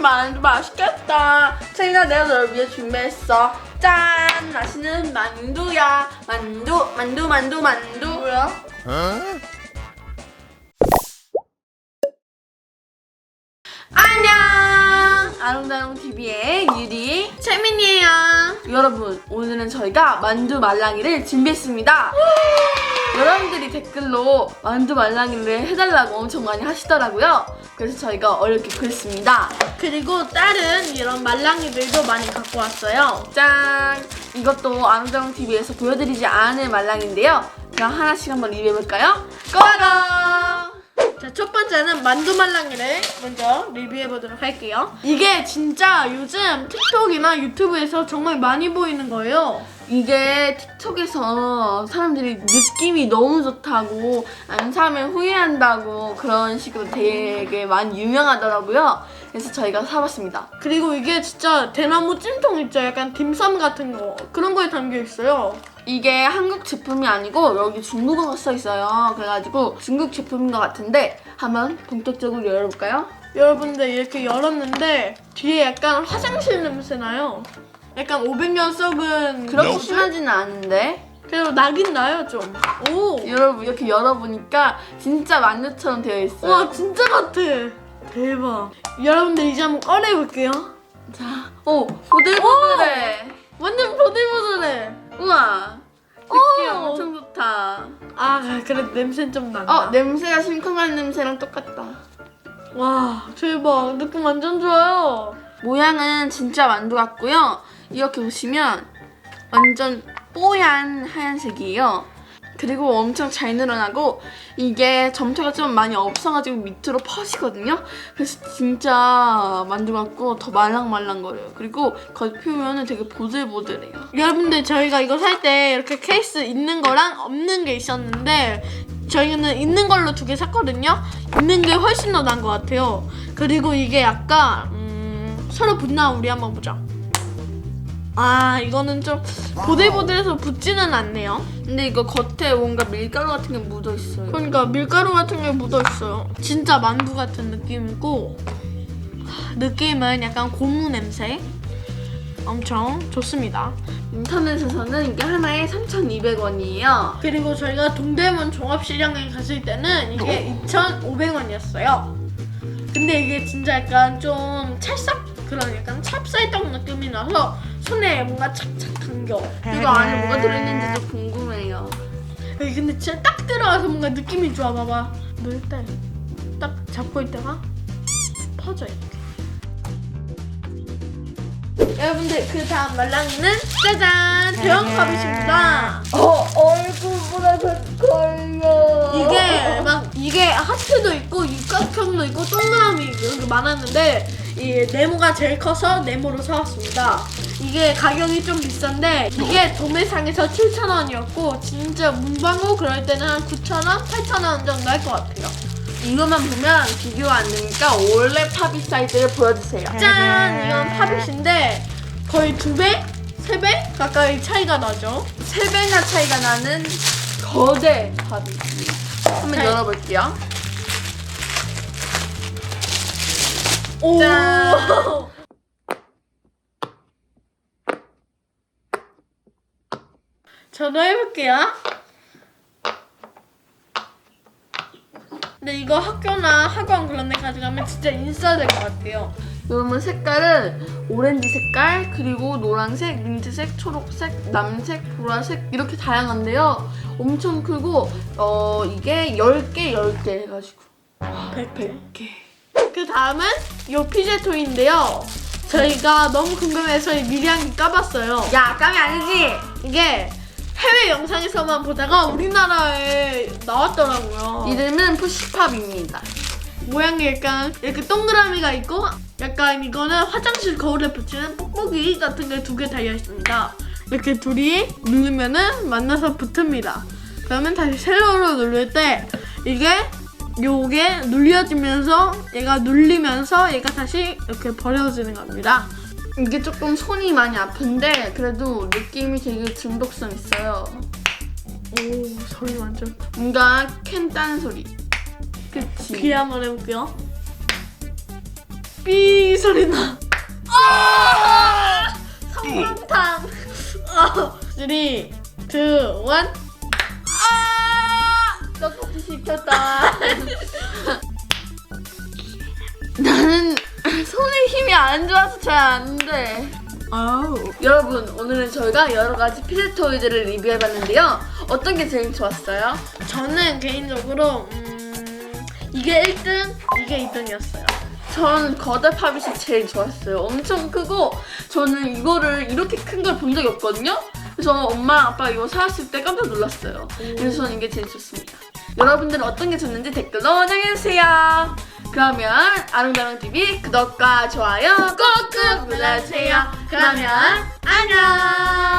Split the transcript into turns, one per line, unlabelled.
만두 맛있겠다. 채인아 내가 너를 위해 준비했어. 짠! 맛있는 만두야. 만두, 만두, 만두, 만두. 뭐야? 안녕! 아롱다롱 TV의 유리 채민이에요. 여러분, 오늘은 저희가 만두 말랑이를 준비했습니다. 여러분들이 댓글로 만두 말랑이를 해달라고 엄청 많이 하시더라고요. 그래서 저희가 어렵게 구했습니다.
그리고 다른 이런 말랑이들도 많이 갖고 왔어요.
짠! 이것도 아롱다롱 TV에서 보여드리지 않은 말랑인데요. 그럼 하나씩 한번 리뷰해볼까요? 고고!
자, 첫 번째는 만두 말랑이를 먼저 리뷰해 보도록 할게요. 이게 진짜 요즘 틱톡이나 유튜브에서 정말 많이 보이는 거예요.
이게 틱톡에서 사람들이 느낌이 너무 좋다고 안 사면 후회한다고 그런 식으로 되게 많이 유명하더라고요. 그래서 저희가 사봤습니다.
그리고 이게 진짜 대나무 찜통 있죠? 약간 딤섬 같은 거. 그런 거에 담겨 있어요.
이게 한국 제품이 아니고 여기 중국어가 써 있어요. 그래가지고 중국 제품인 것 같은데 한번 본격적으로 열어볼까요?
여러분들 이렇게 열었는데 뒤에 약간 화장실 냄새 나요. 약간 500년 썩은
그렇게? 심하지는 않은데
그래도 나긴 나요 좀. 오.
여러분 이렇게 열어보니까 진짜 만두처럼 되어 있어요.
와 진짜 같아. 대박. 여러분들 이제 한번 꺼내볼게요.
자, 오 보들보들해.
완전 보들보들해.
우와. 느낌
오.
엄청 좋다.
아 그래 냄새 좀 난다.
어, 냄새가 심쿵한 냄새랑 똑같다.
와 대박 느낌 완전 좋아요.
모양은 진짜 만두 같고요. 이렇게 보시면 완전 뽀얀 하얀색이에요. 그리고 엄청 잘 늘어나고 이게 점토가 좀 많이 없어가지고 밑으로 퍼지거든요. 그래서 진짜 만두 같고 더 말랑말랑거려요. 그리고 겉표면은 되게 보들보들해요.
여러분들 저희가 이거 살 때 이렇게 케이스 있는 거랑 없는 게 있었는데 저희는 있는 걸로 두 개 샀거든요. 있는 게 훨씬 더 나은 것 같아요. 그리고 이게 약간 음, 서로 붙나 우리 한번 보자. 아 이거는 좀 보들보들해서 붙지는 않네요.
근데 이거 겉에 뭔가 밀가루 같은 게 묻어 있어요.
그러니까 밀가루 같은 게 묻어 있어요. 진짜 만두 같은 느낌이고 하, 느낌은 약간 고무 냄새. 엄청 좋습니다.
인터넷에서는 이게 하나에 3,200원이에요.
그리고 저희가 동대문 종합시장에 갔을 때는 이게 2,500원이었어요. 근데 이게 진짜 약간 좀 찰싹 그런 약간 찹쌀떡 느낌이 나서 손에 뭔가 착착 당겨.
이거 안에 뭐가 들어있는지도 궁금해요.
여기 근데 진짜 딱 들어가서 뭔가 느낌이 좋아 봐봐. 넣을 때 딱 잡고 있다가 퍼져 이렇게. 여러분들 그 다음 말랑이는 짜잔 대형 팝잇입니다.
어, 얼굴보다 더 걸려.
이게 막 이게 하트도 있고 육각 형도 있고 동그라미 이렇게 많았는데 이 네모가 제일 커서 네모로 사왔습니다. 이게 가격이 좀 비싼데 이게 도매상에서 7,000원이었고 진짜 문방구 그럴 때는 한 9,000원, 8,000원 정도 할 것 같아요.
이거만 보면 비교 안 되니까 원래 팝이 사이즈를 보여주세요.
짠! 이건 팝잇인데 거의 두 배? 세 배? 가까이 차이가 나죠.
세 배나 차이가 나는 거대 팝이. 한번
자,
열어볼게요.
오!
짠!
저도 해볼게요. 근데 이거 학교나 학원 그런 데 가져가면 진짜 인싸 될 것 같아요.
여러분 색깔은 오렌지 색깔 그리고 노란색, 민트색, 초록색, 남색, 보라색 이렇게 다양한데요. 엄청 크고 어 이게 10개 10개 해가지고
100개.
100개.
그 다음은 요 피제토인데요. 저희가 너무 궁금해서 미리 한 개 까봤어요.
야 깜이 아니지?
이게 해외 영상에서만 보다가 우리나라에 나왔더라고요.
이름은 푸시팝입니다.
모양이 약간 이렇게 동그라미가 있고 약간 이거는 화장실 거울에 붙이는 뽁뽁이 같은 게 두 개 달려 있습니다. 이렇게 둘이 누르면은 만나서 붙습니다. 그러면 다시 세로로 누를 때 이게 요게 눌려지면서 얘가 눌리면서 얘가 다시 이렇게 버려지는 겁니다.
이게 조금 손이 많이 아픈데 그래도 느낌이 되게 중독성 있어요.
오 소리 완전
뭔가 캔 따는 소리. 그치?
귀 한번 해볼게요. 삐 소리 나. 아! 어, 3, 2, 1.
아! 떡볶이 시켰다. 나는 손에 힘이 안 좋아서 잘 안 돼.
아우.
여러분, 오늘은 저희가 여러 가지 피자 토이들을 리뷰해봤는데요. 어떤 게 제일 좋았어요?
저는 개인적으로 음, 이게 1등, 이게 2등이었어요.
저는 거대 팝잇이 제일 좋았어요. 엄청 크고 저는 이거를 이렇게 큰 걸 본 적이 없거든요. 그래서 엄마랑 아빠가 이거 사왔을 때 깜짝 놀랐어요. 그래서 저는 이게 제일 좋습니다. 여러분들은 어떤 게 좋는지 댓글로 남겨주세요. 그러면 아롱다롱TV 구독과 좋아요 꾹꾹 눌러주세요. 그러면 안녕!